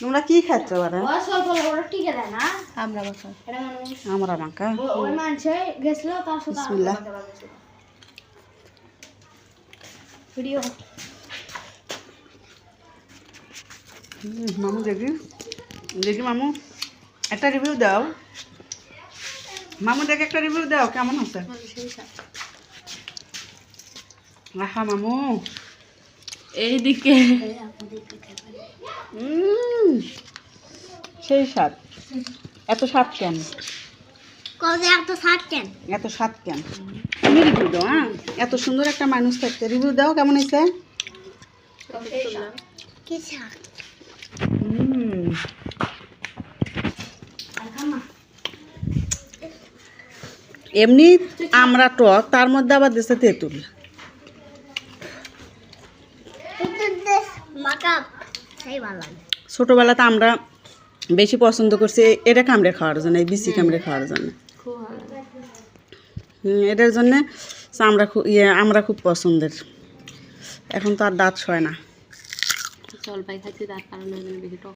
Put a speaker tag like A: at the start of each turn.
A: তোমরা কি খাচ্ছ বারে
B: আমরা মাখা।
A: আমরা বিসমিল্লাহ। মামু দেখি। দেখি মামু একটা রিভিউ দাও। মামু দেখে একটা রিভিউ দাও কেমন হচ্ছে আহা মামু।
B: এইদিকে।
A: সেই স্বাদ। এত স্বাদ কেন?
C: এত শাক কেন?
A: এত স্বাদ কেন? তুমি রিভিউ দাও হ্যাঁ? এত সুন্দর একটা মানুষ থাকতে। রিভিউ দাও কেমন হয়েছে?
C: কি
A: হুম এমনি আমরা টক তার মধ্যে আবার দেশে তেঁতুল। ছোটোবেলাতে আমরা বেশি পছন্দ করছি এটা কামড়ে খাওয়ার জন্য এই বিচি কামড়ে খাওয়ার জন্য। এটার জন্যে আমরা খুব ইয়ে আমরা খুব পছন্দের। এখন তো আর দাঁত সয় না।
B: জলপাই খাচ্ছি তার কারণে বেশি টক।